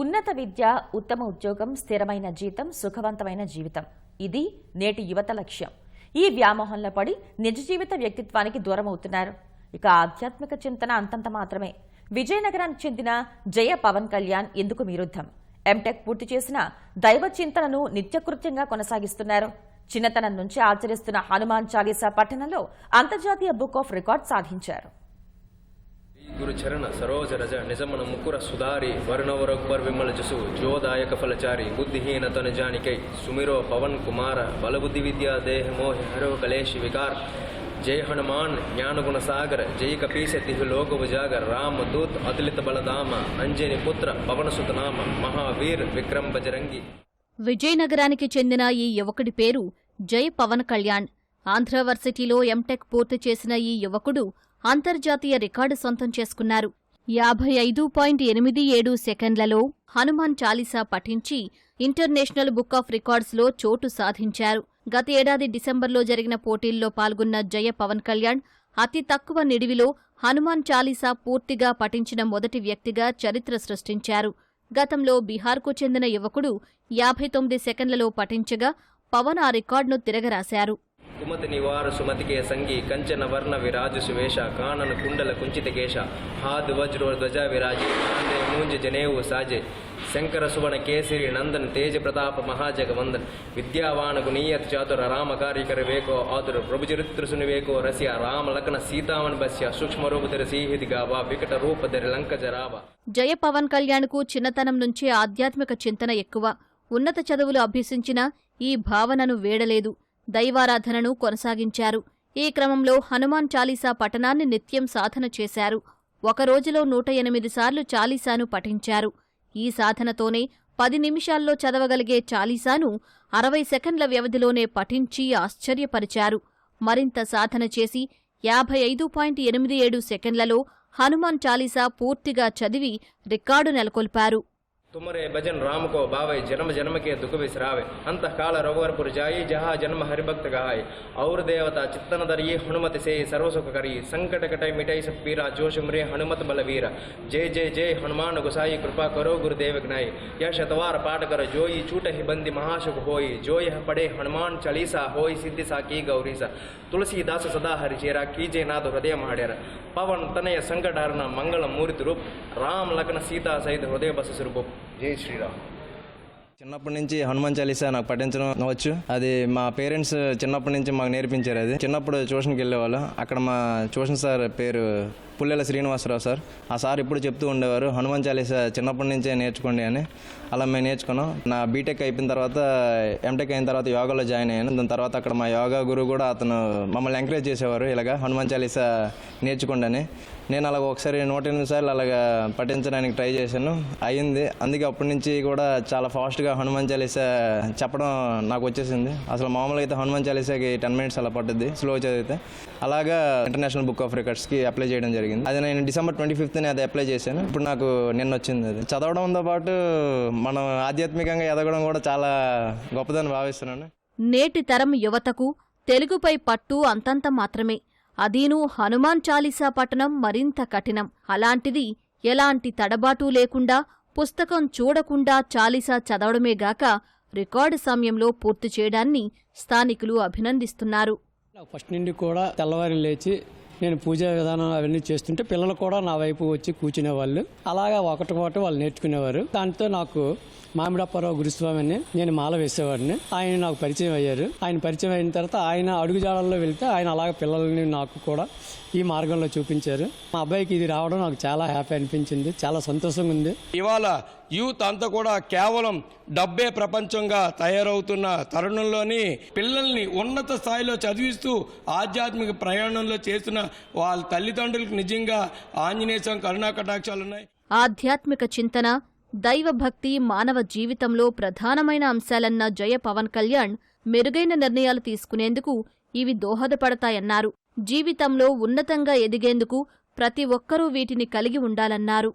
ఉన్నత విద్య ఉత్తమ ఉద్యోగం స్థిరమైన జీతం సుఖవంతమైన జీవితం. ఇది నేటి యువత లక్ష్యం. ఈ వ్యామోహంలో పడి నిజ జీవిత వ్యక్తిత్వానికి దూరం అవుతున్నారు ఇక ఆధ్యాత్మిక చింతన అంతంత మాత్రమే. విజయనగరానికి చెందిన జయ పవన్ కళ్యాణ్ ఇందుకు విరుద్ధం? ఎంటెక్ పూర్తి చేసిన దైవ చింతనను నిత్యకృత్యంగా కొనసాగిస్తున్నారు. చిన్నతనం నుంచి ఆచరిస్తున్న హనుమాన్ చాలీసా పట్టణంలో అంతర్జాతీయ బుక్ ఆఫ్ రికార్డ్ సాధించారు. చరణ సరోజ రజ నిజమన ముకుర సుధారి వర్ణవరొబ్బర్ విమల జసు జోదాయక ఫలచారి బుద్ధిహీన తన జానికై సుమిరో పవన్ కుమార బలబుద్ధి విద్యా దేహ మోహి హరో కలేషి వికార్ జయ హనుమాన్ జ్ఞానగుణ సాగర జయ కపీశ తిహు లోక రామ దూత్ అతులిత బలదామ అంజని పుత్ర పవనసుతనామ మహావీర్ విక్రమ్ బజరంగి. విజయనగరానికి చెందిన ఈ యువకుడి పేరు జై పవన్ కళ్యాణ్. ఆంధ్రవర్సిటీలో ఎంటెక్ పూర్తి చేసిన ఈ యువకుడు అంతర్జాతీయ రికార్డు సొంతం చేసుకున్నారు. యాభై ఐదు పాయింట్ ఎనిమిది ఏడు సెకండ్లలో హనుమాన్ చాలీసా పఠించి ఇంటర్నేషనల్ బుక్ ఆఫ్ రికార్డ్స్లో చోటు సాధించారు. గత ఏడాది డిసెంబర్లో జరిగిన పోటీల్లో పాల్గొన్న జయ పవన్ కళ్యాణ్ అతి తక్కువ నిడివిలో హనుమాన్ చాలీసా పూర్తిగా పఠించిన మొదటి వ్యక్తిగా చరిత్ర సృష్టించారు. గతంలో బీహార్కు చెందిన యువకుడు యాభై తొమ్మిది సెకండ్లలో పఠించగా పవన్ ఆ రికార్డును తిరగరాశారు. కుమతి నివార సుమతికే సంగి కంచన వర్ణ విరాజు సువేష కానన కుండల కుంచిత కేశ హాద్ వజ్రో ధ్వజ విరాజి ఆందే మూంజ జనేవు సాజే శంకర సువణ కేసరి నందన్ తేజ ప్రతాప మహాజగవందన్ విద్యావాన గునీయత్ చాతుర రామ కార్యకర వేకో ఆతుర ప్రభు చరిత్ర సునివేకో రసియ రామ లగ్న సీతావన్ బస్య సూక్ష్మ రూపధరి సీహితి గావా వికట రూపధరి లంక జరావా. జయ పవన్ కళ్యాణ్కు చిన్నతనం నుంచే ఆధ్యాత్మిక చింతన ఎక్కువ. ఉన్నత చదువులు అభ్యసించిన ఈ భావనను వేడలేదు. దైవారాధనను కొనసాగించారు. ఈ క్రమంలో హనుమాన్ చాలీసా పఠనాన్ని నిత్యం సాధన చేశారు. ఒక రోజులో నూట ఎనిమిది సార్లు చాలీసాను పఠించారు. ఈ సాధనతోనే పది నిమిషాల్లో చదవగలిగే చాలీసాను అరవై సెకండ్ల వ్యవధిలోనే పఠించి ఆశ్చర్యపరిచారు. మరింత సాధన చేసి యాభై ఐదు పాయింట్ ఎనిమిది ఏడు సెకండ్లలో హనుమాన్ చాలీసా పూర్తిగా చదివి రికార్డు నెలకొల్పారు. ತುಮರೆ ಭಜನ್ ರಾಮ ಕೋ ಬಾವೈ ಜನ್ಮ ಜನ್ಮಕ್ಕೆ ದುಃಖ ಬಿಸಿರಾವೆ. ಅಂತ ಕಾಲ ರಘುವರ್ಪುರ ಜಾಯಿ ಜಹಾ ಜನ್ಮ ಹರಿಭಕ್ತ ಗಹಾಯಿ. ಔರ ದೇವತಾ ಚಿತ್ತನದರಿ ಹನುಮತಿ ಸೇ ಸರ್ವಸುಖ ಕರಿ. ಸಂಕಟ ಕಟೈ ಮಿಟೈ ಸಪ್ಪೀರ ಜೋಶ ಮುರೇ ಹನುಮತ್ ಬಲವೀರ. ಜೈ ಜೈ ಜೈ ಹನುಮಾನ್ ಗುಸಾಯಿ ಕೃಪಾ ಕರೋ ಗುರುದೇವ ಜ್ಞಾಯಿ. ಯ ಶತವಾರ ಪಾಠಕರ ಜೋಯಿ ಚೂಟ ಹಿ ಬಂದಿ ಮಹಾಶುಖ ಹೋಯಿ. ಜೋಯ ಪಡೆ ಹನುಮಾನ್ ಚಳೀಸಾ ಹೋಯಿ ಸಿದ್ಧಿ ಸಾ ಕಿ ಗೌರೀಸ. ತುಳಸಿ ದಾಸ ಸದಾ ಹರಿಚೇರ ಕೀಜೆ ನಾದು ಹೃದಯ ಮಾಡ್ಯಾರ. ಪವನ್ ತನೆಯ ಸಂಕಟಹರನ ಮಂಗಳ ಮೂರ್ತಿ ರೂಪ್. ರಾಮ ಲಗ್ನ ಸೀತಾ ಸಹಿತ ಹೃದಯ ಬಸಸ್ವರೂಪ జై శ్రీరామ్. చిన్నప్పటి నుంచి హనుమాన్ చాలీసా నాకు పఠించడం వచ్చు. అది మా పేరెంట్స్ చిన్నప్పటి నుంచి మాకు నేర్పించారు అది. చిన్నప్పుడు ట్యూషన్కి వెళ్ళేవాళ్ళం. అక్కడ మా ట్యూషన్ సార్ పేరు పుల్లెల శ్రీనివాసరావు సార్. ఆ సార్ ఇప్పుడు చెప్తూ ఉండేవారు హనుమాన్ చాలీసా చిన్నప్పటి నుంచే నేర్చుకోండి అని. అలా మేము నేర్చుకున్నాం. నా బీటెక్ అయిపోయిన తర్వాత ఎంటెక్ అయిన తర్వాత యోగాలో జాయిన్ అయ్యాను. దాని తర్వాత అక్కడ మా యోగా గురువు కూడా అతను మమ్మల్ని ఎంకరేజ్ చేసేవారు ఇలాగా హనుమాన్ చాలీసా నేర్చుకోండి అని. నేను అలాగ ఒకసారి నూట ఎనిమిది సార్లు అలాగా పఠించడానికి ట్రై చేశాను. అయ్యింది అందుకే అప్పటి నుంచి కూడా చాలా ఫాస్ట్గా హనుమాన్ చాలీసా చెప్పడం నాకు వచ్చేసింది. అసలు మామూలుగా అయితే హనుమాన్ చాలీసాకి టెన్ మినిట్స్ అలా పట్టుద్ది స్లో చదివితే. అలాగా ఇంటర్నేషనల్ బుక్ ఆఫ్ రికార్డ్స్కి అప్లై చేయడం జరిగింది. అది నేను డిసెంబర్ ట్వంటీ ఫిఫ్త్ని అది అప్లై చేశాను. ఇప్పుడు నాకు నిన్న వచ్చింది అది. చదవడంతో పాటు మనం ఆధ్యాత్మికంగా ఎదగడం కూడా చాలా గొప్పదని భావిస్తున్నాను. నేటి తరం యువతకు తెలుగుపై పట్టు అంతంత మాత్రమే. అదీనూ హనుమాన్ చాలీసా పఠనం మరింత కఠినం. అలాంటిది ఎలాంటి తడబాటు లేకుండా పుస్తకం చూడకుండా చాలీసా చదవడమేగాక రికార్డు సమయంలో పూర్తి చేయడాన్ని స్థానికులు అభినందిస్తున్నారు. ఫస్ట్ నుండి కూడా తెల్లవారి లేచి నేను పూజా విధానం అవన్నీ చేస్తుంటే పిల్లలు కూడా నా వైపు వచ్చి కూర్చునేవాళ్ళు. అలాగా ఒకటి ఒకటి వాళ్ళు నేర్చుకునేవారు. దాంతో నాకు మామిడప్పారావు గురుస్వామి అని నేను మాల వేసేవాడిని. ఆయన నాకు పరిచయం అయ్యారు. ఆయన పరిచయం అయిన తర్వాత ఆయన అడుగుజాడల్లో వెళ్తే ఆయన అలాగ పిల్లల్ని నాకు కూడా ఈ మార్గంలో చూపించారు. మా అబ్బాయికి ఇది రావడం నాకు చాలా హ్యాపీ అనిపించింది. చాలా సంతోషంగా ఉంది. ఇవాళ యూత్ అంతా కూడా కేవలం డబ్బే ప్రపంచంగా తయారవుతున్న తరుణంలోని పిల్లల్ని ఉన్నత స్థాయిలో చదివిస్తూ ఆధ్యాత్మిక ప్రయాణంలో చేస్తున్న వాళ్ళ తల్లిదండ్రులకు నిజంగా ఆంజనేయం స్వామి కరుణా కటాక్షాలు ఉన్నాయి. ఆధ్యాత్మిక చింతన దైవభక్తి మానవ జీవితంలో ప్రధానమైన అంశాలన్న జయ పవన్ కళ్యాణ్ మెరుగైన నిర్ణయాలు తీసుకునేందుకు ఇవి దోహదపడతాయన్నారు. జీవితంలో ఉన్నతంగా ఎదిగేందుకు ప్రతి ఒక్కరూ వీటిని కలిగి ఉండాలన్నారు.